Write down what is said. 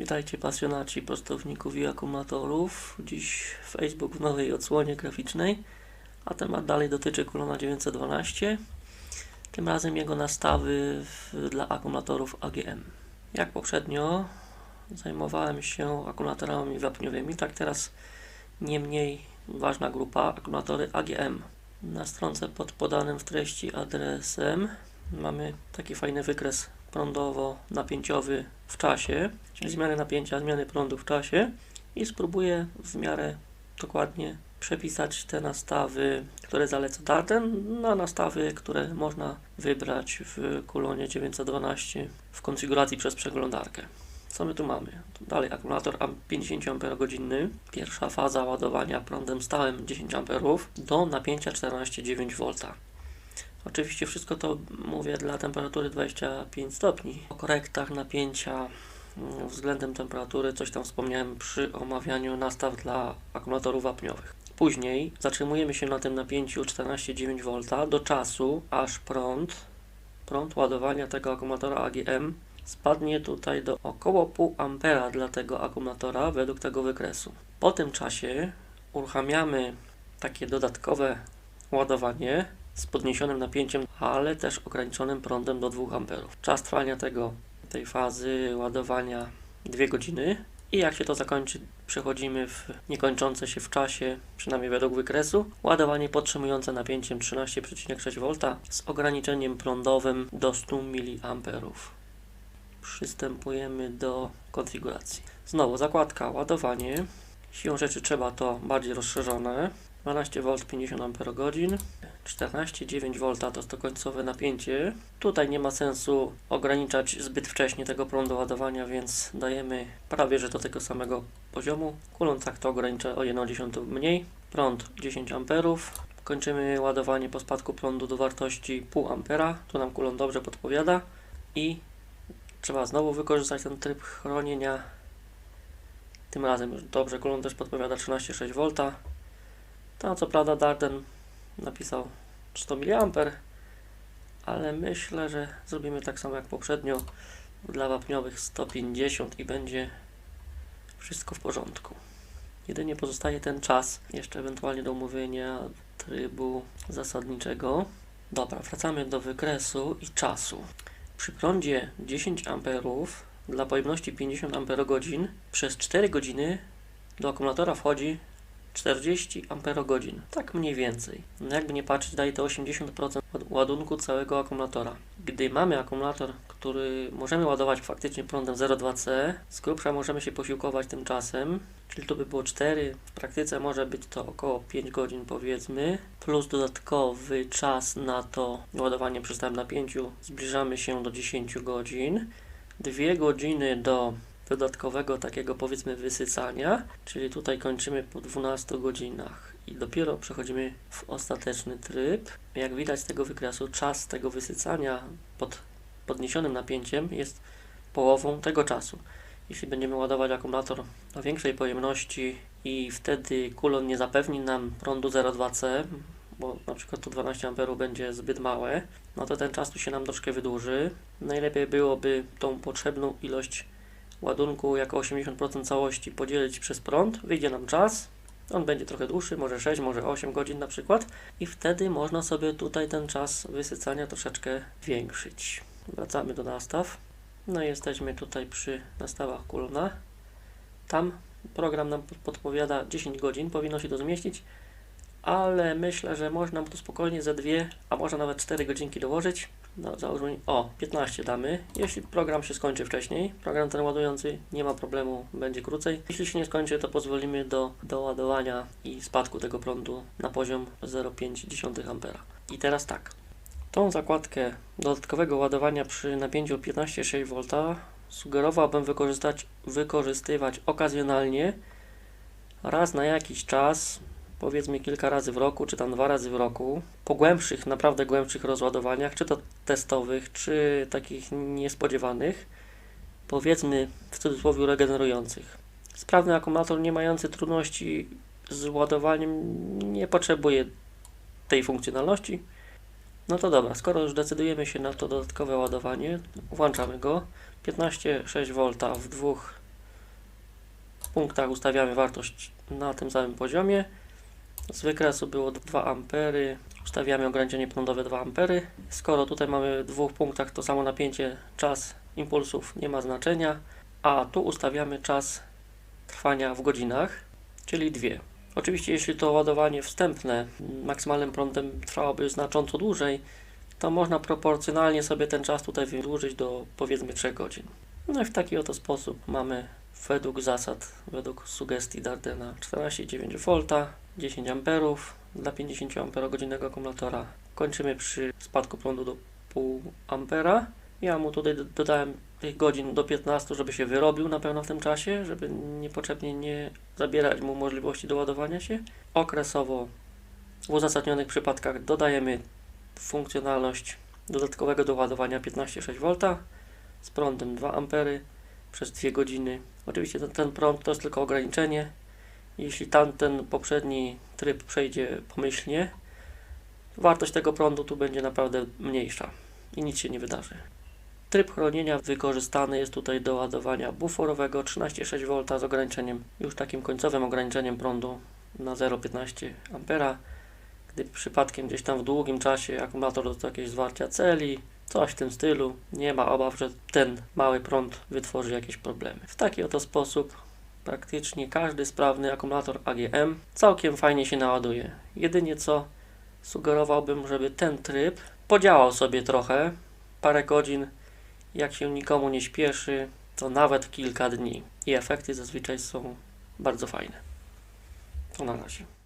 Witajcie pasjonaci prostowników i akumulatorów. Dziś Facebook w nowej odsłonie graficznej, a temat dalej dotyczy Kulona 912. Tym razem jego nastawy w, dla akumulatorów AGM. Jak poprzednio zajmowałem się akumulatorami wapniowymi, tak teraz nie mniej ważna grupa akumulatory AGM. Na stronce pod podanym w treści adresem mamy taki fajny wykres prądowo-napięciowy w czasie, czyli zmiany napięcia, zmiany prądu w czasie i spróbuję w miarę dokładnie przepisać te nastawy, które zaleca Darden, na nastawy, które można wybrać w kulonie 912 w konfiguracji przez przeglądarkę. Co my tu mamy? Dalej akumulator A 50 Ah, pierwsza faza ładowania prądem stałym 10 A do napięcia 14,9 V. Oczywiście wszystko to mówię dla temperatury 25 stopni. O korektach napięcia mm, względem temperatury coś tam wspomniałem przy omawianiu nastaw dla akumulatorów wapniowych. Później zatrzymujemy się na tym napięciu 14,9 V do czasu, aż prąd, prąd ładowania tego akumulatora AGM spadnie tutaj do około pół ampera dla tego akumulatora według tego wykresu. Po tym czasie uruchamiamy takie dodatkowe ładowanie z podniesionym napięciem, ale też ograniczonym prądem do 2 A. Czas trwania tego, tej fazy ładowania 2 godziny i jak się to zakończy, przechodzimy w niekończące się w czasie, przynajmniej według wykresu, ładowanie podtrzymujące napięciem 13,6 V z ograniczeniem prądowym do 100 mA. Przystępujemy do konfiguracji. Znowu zakładka ładowanie. Siłą rzeczy trzeba to bardziej rozszerzone. 12V 50 Ah, 14,9 V to jest to końcowe napięcie. Tutaj nie ma sensu ograniczać zbyt wcześnie tego prądu ładowania, więc dajemy prawie że do tego samego poziomu. Kuląc tak to ogranicza o 1,1 mniej. Prąd 10 A. Kończymy ładowanie po spadku prądu do wartości 0,5 A. Tu nam kulon dobrze podpowiada. I trzeba znowu wykorzystać ten tryb chronienia. Tym razem dobrze kulon też podpowiada 13,6 To co prawda Darden napisał 100 mA, ale myślę, że zrobimy tak samo jak poprzednio dla wapniowych 150 i będzie wszystko w porządku. Jedynie pozostaje ten czas, jeszcze ewentualnie do omówienia trybu zasadniczego. Dobra, wracamy do wykresu i czasu. Przy prądzie 10 A dla pojemności 50 Ah przez 4 godziny do akumulatora wchodzi 40 Ah, tak mniej więcej. No jakby nie patrzeć, daje to 80% ładunku całego akumulatora. Gdy mamy akumulator, który możemy ładować faktycznie prądem 0,2C, z grubsza możemy się posiłkować tym czasem, czyli to by było 4, w praktyce może być to około 5 godzin powiedzmy, plus dodatkowy czas na to ładowanie przy stałym napięciu, zbliżamy się do 10 godzin. 2 godziny do dodatkowego takiego powiedzmy wysycania, czyli tutaj kończymy po 12 godzinach i dopiero przechodzimy w ostateczny tryb. Jak widać z tego wykresu, czas tego wysycania pod podniesionym napięciem jest połową tego czasu. Jeśli będziemy ładować akumulator na większej pojemności i wtedy kulon nie zapewni nam prądu 0,2C, bo na przykład tu 12 A będzie zbyt małe, no to ten czas tu się nam troszkę wydłuży. Najlepiej byłoby tą potrzebną ilość ładunku jako 80% całości podzielić przez prąd, wyjdzie nam czas, on będzie trochę dłuższy, może 6, może 8 godzin na przykład i wtedy można sobie tutaj ten czas wysycania troszeczkę zwiększyć. Wracamy do nastaw. No i jesteśmy tutaj przy nastawach kulna. Tam program nam podpowiada 10 godzin, powinno się to zmieścić, ale myślę, że można tu spokojnie ze 2, a może nawet 4 godzinki dołożyć. No, załóżmy, o, 15 damy. Jeśli program się skończy wcześniej, program ten ładujący, nie ma problemu, będzie krócej. Jeśli się nie skończy, to pozwolimy do, do ładowania i spadku tego prądu na poziom 0,5 A. I teraz tak, tą zakładkę dodatkowego ładowania przy napięciu 15,6 V sugerowałbym wykorzystać, wykorzystywać okazjonalnie raz na jakiś czas powiedzmy kilka razy w roku, czy tam dwa razy w roku, po głębszych, naprawdę głębszych rozładowaniach, czy to testowych, czy takich niespodziewanych, powiedzmy w cudzysłowie regenerujących. Sprawny akumulator nie mający trudności z ładowaniem nie potrzebuje tej funkcjonalności. No to dobra, skoro już decydujemy się na to dodatkowe ładowanie, włączamy go. 15,6 V w dwóch punktach ustawiamy wartość na tym samym poziomie. Z wykresu było 2 ampery. Ustawiamy ograniczenie prądowe 2 ampery. Skoro tutaj mamy w dwóch punktach to samo napięcie, czas impulsów nie ma znaczenia, a tu ustawiamy czas trwania w godzinach, czyli dwie. Oczywiście, jeśli to ładowanie wstępne maksymalnym prądem trwałoby znacząco dłużej, to można proporcjonalnie sobie ten czas tutaj wydłużyć do powiedzmy 3 godzin. No i w taki oto sposób mamy według zasad, według sugestii Dardena 14,9 V, 10 A dla 50 Ah akumulatora. Kończymy przy spadku prądu do 0,5 ampera. Ja mu tutaj do- dodałem tych godzin do 15, żeby się wyrobił na pewno w tym czasie, żeby niepotrzebnie nie zabierać mu możliwości doładowania się. Okresowo w uzasadnionych przypadkach dodajemy funkcjonalność dodatkowego doładowania 15,6 V z prądem 2 A przez 2 godziny. Oczywiście ten, ten prąd to jest tylko ograniczenie. Jeśli tamten poprzedni tryb przejdzie pomyślnie, wartość tego prądu tu będzie naprawdę mniejsza i nic się nie wydarzy. Tryb chronienia wykorzystany jest tutaj do ładowania buforowego 13,6 V z ograniczeniem, już takim końcowym ograniczeniem prądu na 0,15 A. Gdy przypadkiem gdzieś tam w długim czasie akumulator dostał jakieś zwarcia celi, coś w tym stylu, nie ma obaw, że ten mały prąd wytworzy jakieś problemy. W taki oto sposób praktycznie każdy sprawny akumulator AGM całkiem fajnie się naładuje. Jedynie co sugerowałbym, żeby ten tryb podziałał sobie trochę, parę godzin, jak się nikomu nie śpieszy, to nawet kilka dni. I efekty zazwyczaj są bardzo fajne. To na razie.